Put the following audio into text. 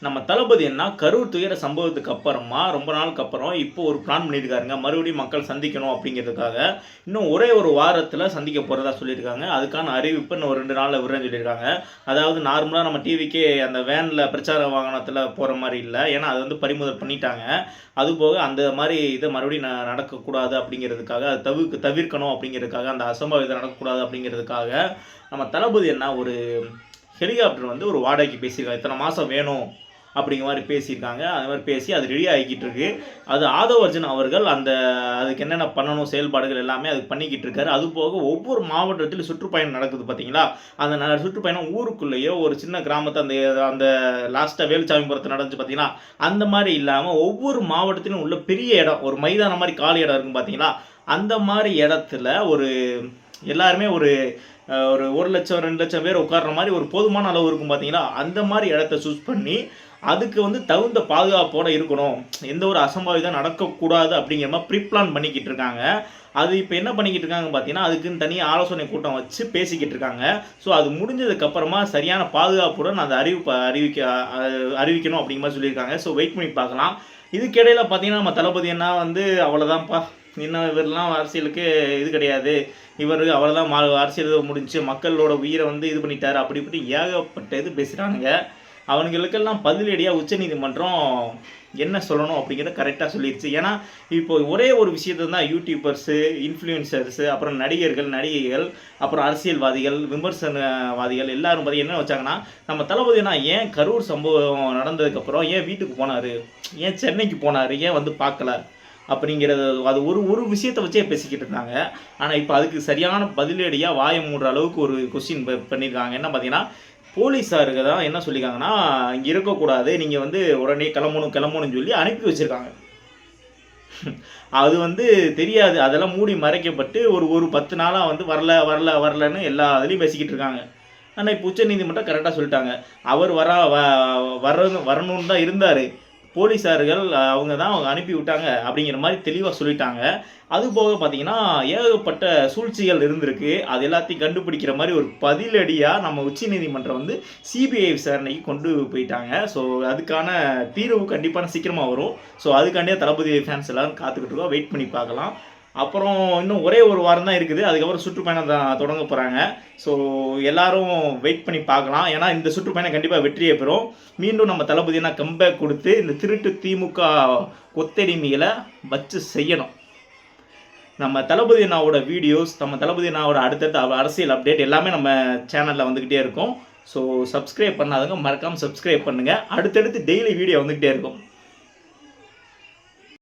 நம்ம தளபதி என்ன? கரூர் துயர சம்பவத்துக்கு அப்புறமா ரொம்ப நாளுக்கு அப்புறம் இப்போ ஒரு பிளான் பண்ணியிருக்காருங்க. மறுபடியும் மக்கள் சந்திக்கணும் அப்படிங்கிறதுக்காக இன்னும் ஒரே ஒரு வாரத்தில் சந்திக்க போகிறதா சொல்லியிருக்காங்க. அதுக்கான அறிவிப்பு இன்னும் ஒரு ரெண்டு நாளில் விடுறேன்னு சொல்லியிருக்காங்க. அதாவது நார்மலாக நம்ம டிவிக்கே அந்த வேனில் பிரச்சார வாகனத்தில் போகிற மாதிரி இல்லை. ஏன்னா அது வந்து பறிமுதல் பண்ணிட்டாங்க. அதுபோக அந்த மாதிரி இதை மறுபடியும் ந- நடக்கக்கூடாது அப்படிங்கிறதுக்காக அது தவிர்க்க தவிர்க்கணும் அப்படிங்கிறதுக்காக அந்த அசம்பாவிதம் நடக்கக்கூடாது அப்படிங்கிறதுக்காக நம்ம தளபதி என்ன ஒரு ஹெலிகாப்டர் வந்து ஒரு வாடகைக்கு பேசியிருக்காங்க. இத்தனை மாதம் வேணும். அப்படிங்கிற மாதிரி பேசியிருக்காங்க. அது மாதிரி பேசி அது ரெடி ஆகிக்கிட்டு இருக்கு. அது ஆதவர்ஜன் அவர்கள் அந்த அதுக்கு என்னென்ன பண்ணணும் செயல்பாடுகள் எல்லாமே அதுக்கு பண்ணிக்கிட்டு இருக்காரு. அது போக ஒவ்வொரு மாவட்டத்திலும் சுற்றுப்பயணம் நடக்குது பார்த்தீங்களா அந்த ந- சுற்றுப்பயணம் ஊருக்குள்ளேயோ ஒரு சின்ன கிராமத்தை அந்த அந்த லாஸ்ட்டாக வேலுச்சாமிபுரத்தை நடந்துச்சு பார்த்தீங்களா அந்த மாதிரி இல்லாமல் ஒவ்வொரு மாவட்டத்திலும் உள்ள பெரிய இடம் ஒரு மைதானம் மாதிரி காலி இடம் இருக்கும் பார்த்தீங்களா அந்த மாதிரி இடத்துல ஒரு எல்லாருமே ஒரு ஒரு ஒரு லட்சம் ரெண்டு லட்சம் பேர் உட்கார்ற மாதிரி ஒரு போதுமான அளவு இருக்கும் பார்த்தீங்களா அந்த மாதிரி இடத்த சூஸ் பண்ணி அதுக்கு வந்து தகுந்த பாதுகாப்போட இருக்கணும். எந்த ஒரு அசம்பாவிதம் நடக்கக்கூடாது அப்படிங்கிற மாதிரி ப்ரிப்ளான் பண்ணிக்கிட்டு இருக்காங்க அது இப்போ என்ன பண்ணிக்கிட்டு இருக்காங்க பார்த்தீங்கன்னா அதுக்குன்னு தனியாக ஆலோசனை கூட்டம் வச்சு பேசிக்கிட்டு இருக்காங்க ஸோ அது முடிஞ்சதுக்கப்புறமா சரியான பாதுகாப்புடன் அந்த அறிவிப்ப அறிவிக்க அறிவிக்கணும் அப்படிங்கிற மாதிரி சொல்லியிருக்காங்க. ஸோ வெயிட் பண்ணி பார்க்கலாம். இதுக்கிடையில் பார்த்தீங்கன்னா நம்ம தளபதி என்ன வந்து அவ்வளோதான்ப்பா இன்னும் இவரெல்லாம் அரசியலுக்கு இது கிடையாது. இவர் அவ்வளோதான் அரசியல் முடிஞ்சு மக்களோட உயிரை வந்து இது பண்ணிட்டார். அப்படி இப்படி ஏகப்பட்ட இது பேசுகிறானுங்க அவங்களுக்கெல்லாம் பதிலடியாக உச்சநீதிமன்றம் என்ன சொல்லணும் அப்படிங்கிறத கரெக்டாக சொல்லிடுச்சு ஏன்னா இப்போ ஒரே ஒரு விஷயத்தை தான் யூடியூபர்ஸு இன்ஃப்ளூயன்சர்ஸு அப்புறம் நடிகர்கள் நடிகைகள் அப்புறம் அரசியல்வாதிகள் விமர்சனவாதிகள் எல்லாரும் பார்த்தி என்ன வச்சாங்கன்னா நம்ம தளபதினா ஏன் கரூர் சம்பவம் நடந்ததுக்கப்புறம் ஏன் வீட்டுக்கு போனார்? ஏன் சென்னைக்கு போனார்? ஏன் வந்து பார்க்கல? அப்படிங்கிறது அது ஒரு ஒரு விஷயத்தை வச்சே பேசிக்கிட்டு இருந்தாங்க. ஆனால் இப்போ அதுக்கு சரியான பதிலடியாக வாயை மூடுற அளவுக்கு ஒரு கொஸ்டின் பண்ணியிருக்காங்க என்ன பார்த்தீங்கன்னா போலீஸாருக்கு தான் என்ன சொல்லியிருக்காங்கன்னா இங்கே இருக்கக்கூடாது நீங்கள் வந்து உடனே கிளம்பணும் கிளம்பணும்னு சொல்லி அனுப்பி வச்சுருக்காங்க. அது வந்து தெரியாது. அதெல்லாம் மூடி மறைக்கப்பட்டு ஒரு ஒரு பத்து நாளாக வந்து வரல வரல வரலன்னு எல்லா இதுலேயும் பேசிக்கிட்டு இருக்காங்க. ஆனால் இப்போ உச்சநீதிமன்றம் கரெக்டாக சொல்லிட்டாங்க. அவர் வர வ- வரணும் வரணும்னு தான் இருந்தார். போலீஸார்கள் அவங்க தான் அவங்க அனுப்பி விட்டாங்க அப்படிங்கிற மாதிரி தெளிவாக சொல்லிட்டாங்க. அது போக பார்த்தீங்கன்னா ஏகப்பட்ட சூழ்ச்சிகள் இருந்திருக்கு. அது எல்லாத்தையும் கண்டுபிடிக்கிற மாதிரி ஒரு பதிலடியாக நம்ம உச்சநீதிமன்றம் வந்து சிபிஐ விசாரணைக்கு கொண்டு போயிட்டாங்க. ஸோ அதுக்கான தீர்வு கண்டிப்பான சீக்கிரமாக வரும். ஸோ அதுக்காண்டியே தளபதி ஃபேன்ஸ் எல்லாரும் காத்துக்கிட்டு இருக்கோம். வெயிட் பண்ணி பார்க்கலாம். அப்புறம் இன்னும் ஒரே ஒரு வாரம் தான் இருக்குது. அதுக்கப்புறம் சுற்றுப்பயணம் தான் தொடங்க போகிறாங்க ஸோ எல்லாரும் வெயிட் பண்ணி பார்க்கலாம். ஏன்னா இந்த சுற்றுப்பயணம் கண்டிப்பாக வெற்றியை பெறும். மீண்டும் நம்ம தளபதினா கம்பேக் கொடுத்து இந்த திருட்டு திமுக கொத்தடிமைகளை வச்சு செய்யணும். நம்ம தளபதி அண்ணாவோட வீடியோஸ் நம்ம தளபதி அண்ணாவோட அடுத்தடுத்த அரசியல் அப்டேட் எல்லாமே நம்ம சேனலில் வந்துக்கிட்டே இருக்கும். ஸோ சப்ஸ்கிரைப் பண்ணாதவங்க மறக்காமல் சப்ஸ்கிரைப் பண்ணுங்கள் அடுத்தடுத்து டெய்லி வீடியோ வந்துக்கிட்டே இருக்கும்.